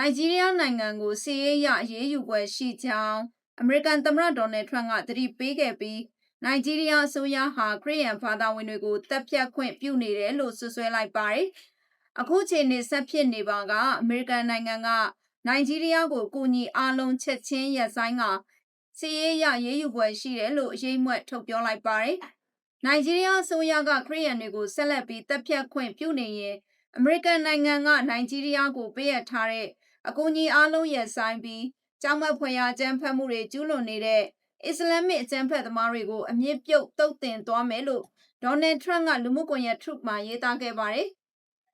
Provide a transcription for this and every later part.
နိုင်ဂျီးရီးယားနိုင်ငံကိုစီးရေးရအရေးယူပွဲရှိကြောင်းအမေရိကန်သမ္မတဒေါ်နယ်ထရန့်ကသတိပေးခဲ့ပြီးနိုင်ဂျီးရီးယားအစိုးရဟာခရစ်ယာန်ဘာသာဝင်တွေကိုတပ်ဖြတ်ခွင့်ပြုနေတယ်လို့ဆွဆွဲလိုက်ပါတယ်။အခုချိန်နေဆက်ဖြစ်နေပါကအမေရိကန်နိုင်ငံကနိုင်ဂျီးရီးယားကိုကူညီအားလုံးချက်ချင်းရပ်ဆိုင်းကစီးရေးရရေးယူပွဲရှိတယ်လို့အရေးမွက်ထုတ်ပြောလိုက်ပါတယ်။နိုင်ဂျီးရီးယားအစိုးရကခရစ်ယာန်တွေကိုဆက်လက်ပြီးတပ်ဖြတ်ခွင့်ပြုနေရင်အမေရိကန်နိုင်ငံကနိုင်ဂျီးရီးယားကိုပေးအပ်ထားတဲ့ အကူအညီအားလုံးရပ်ဆိုင်းပြီးကြောင်းမက်ဖွယ်ရာအကြမ်းဖက်မှုတွေကျူးလွန်နေတဲ့အစ္စလာမစ်အကြမ်းဖက်သမားတွေကိုအမြင့်ပြုတ်တုတ်တင်သွားမယ်လို့ဒေါ်နယ်ထရန့်ကလူမှုကွန်ရက် Truth မှာရေးသားခဲ့ပါတယ်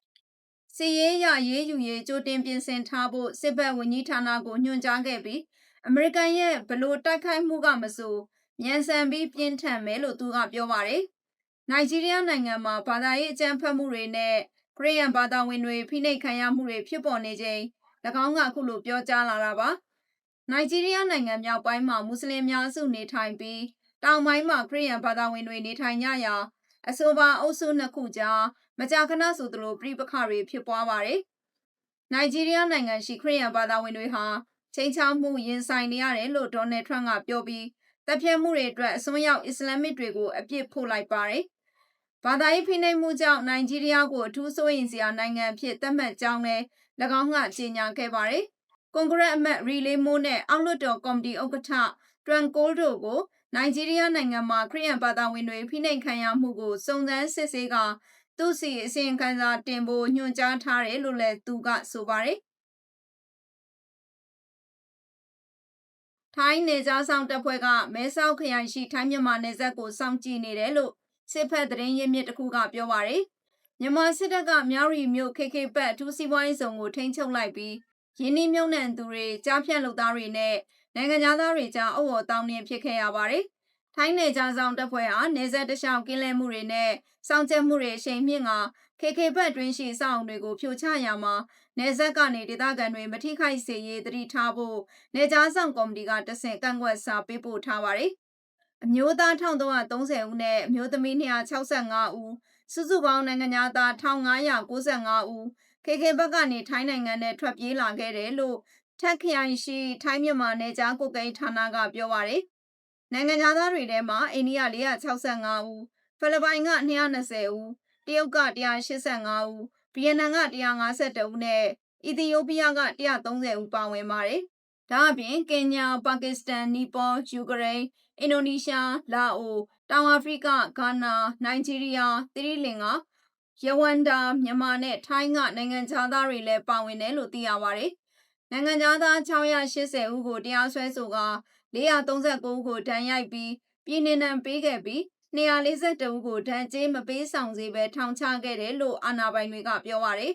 ။စီရေးရရေးယူရေးကြိုတင်ပြင်ဆင်ထားဖို့စစ်ဘက်ဝန်ကြီးဌာနကိုညွှန်ကြားခဲ့ပြီးအမေရိကန်ရဲ့ဘလို့တိုက်ခိုက်မှုကမဆိုမြန်ဆန်ပြီးပြင်းထန်မယ်လို့သူကပြောပါတယ်။နိုင်ဂျီးရီးယားနိုင်ငံမှာဘာသာရေးအကြမ်းဖက်မှုတွေနဲ့ခရစ်ယာန်ဘာသာဝင်တွေဖိနှိပ်ခံရမှုတွေဖြစ်ပေါ်နေချိန်၎ င်းကအခုလိုပြောကြားလာတာပါ။နိုင်ဂျီးရီးယားနိုင်ငံမြောက်ပိုင်းမှာမွတ်စလင်များစုနေထိုင်ပြီးတောင်ပိုင်းမှာခရစ်ယာန်ဘာသာဝင်တွေနေထိုင်ကြရာအဆိုပါအုပ်စုနှစ်ခုကြားမကြာခဏဆိုသလိုပြိပခတွေဖြစ်ပွားပါတယ်။နိုင်ဂျီးရီးယားနိုင်ငံရှိခရစ်ယာန်ဘာသာဝင်တွေဟာချိန်ချောက်မှုရင်ဆိုင်နေရတယ်လို့ဒေါ်နယ်ထရန့်ကပြောပြီးတပ်ဖြတ်မှုတွေအတွက်အစွန်းရောက်အစ္စလာမစ်တွေကိုအပြစ်ဖို့လိုက်ပါတယ်။ ဘာသာရေးဖိနှိပ်မှုကြောင့်နိုင်ဂျီးရီးယားကိုအထူးစိုးရိမ်စရာနိုင်ငံအဖြစ်သတ်မှတ်ကြောင်းလည်း၎င်းကကြေညာခဲ့ပါတယ်။ကွန်ဂရက်အမတ်ရီလေးမိုးနဲ့အောက်လွှတ်တော်ကော်မတီဥက္ကဋ္ဌတွန်ကိုလ်တို့ကိုနိုင်ဂျီးရီးယားနိုင်ငံမှာခရစ်ယာန်ဘာသာဝင်တွေဖိနှိပ်ခံရမှုကိုစုံစမ်းစစ်ဆေးကသူ့စီအစီရင်ခံစာတင်ဖို့ညွှန်ကြားထားတယ်လို့လည်းသူကဆိုပါတယ်။ထိုင်းနေကြားဆောင်တပ်ဖွဲ့ကမဲဆောက်ခရိုင်ရှိထိုင်းမြန်မာနယ်စပ်ကိုစောင့်ကြည့်နေတယ်လို့ စစ်ဖက်သတင်းရင်းမြစ်တစ်ခုကပြောပါရယ်မြန်မာစစ်တပ်ကမြောက်ရီမြို့ KK ဘက်အထူးစီးပွားရေးဆောင်ကိုထိန်းချုပ်လိုက်ပြီးရင်းနှီးမြှုပ်နှံသူတွေကြားဖြတ်လုပ်သားတွေနဲ့နိုင်ငံသားတွေကြားအဝေါ်တောင်းနှင်းဖြစ်ခဲ့ရပါတယ်။ထိုင်းနယ်ကြားဆောင်တပ်ဖွဲ့ဟာနေဆက်တလျှောက်ကင်းလဲမှုတွေနဲ့စောင့်ကြပ်မှုတွေအရှိန်မြင့်က KK ဘက်တွင်းရှိစောင့်တွေကိုဖြိုချရမှာနေဆက်ကနေဒေသခံတွေမထိခိုက်စေရေးတတိထားဖို့နေကြားဆောင်ကော်မတီကတဆင့်ကန့်ကွက်စာပေးပို့ထားပါတယ်။ အမျိုးသား1330ဦးနဲ့အမျိုးသမီး265ဦးစုစုပေါင်းနိုင်ငံသား1595ဦး KK ဘက်ကနေထိုင်းနိုင်ငံနဲ့ထွက်ပြေးလာခဲ့တယ်လို့ထက်ခရိုင်ရှိထိုင်းမြန်မာနယ်ကြားကိုကိန်းဌာနကပြောပါရယ်နိုင်ငံသားတွေထဲမှာအိန္ဒိယ465ဦးဖိလစ်ပိုင်က220ဦးတရုတ်က185ဦးဗီယက်နမ်က152ဦးနဲ့အီသီယိုးပီးယားက130ဦးပါဝင်ပါတယ် ဒါအပြင်ကင်ညာပါကစ္စတန်နီပေါယူကရိန်းအင်ဒိုနီးရှားလာအိုတောင်အာဖရိကဂါနာနိုင်ဂျီးရီးယားသီရိလင်္ကာယဝန်ဒါမြန်မာနဲ့ထိုင်းကနိုင်ငံသားတွေလည်းပါဝင်တယ်လို့သိရပါတယ်။နိုင်ငံသား680ဦးကိုတရားစွဲဆိုက439ဦးကိုဒဏ်ရိုက်ပြီးပြည်နှင်နှံပေးခဲ့ပြီး242ဦးကိုဒဏ်ကြေးမပေးဆောင်စေဘဲထောင်ချခဲ့တယ်လို့အာဏာပိုင်တွေကပြောပါတယ်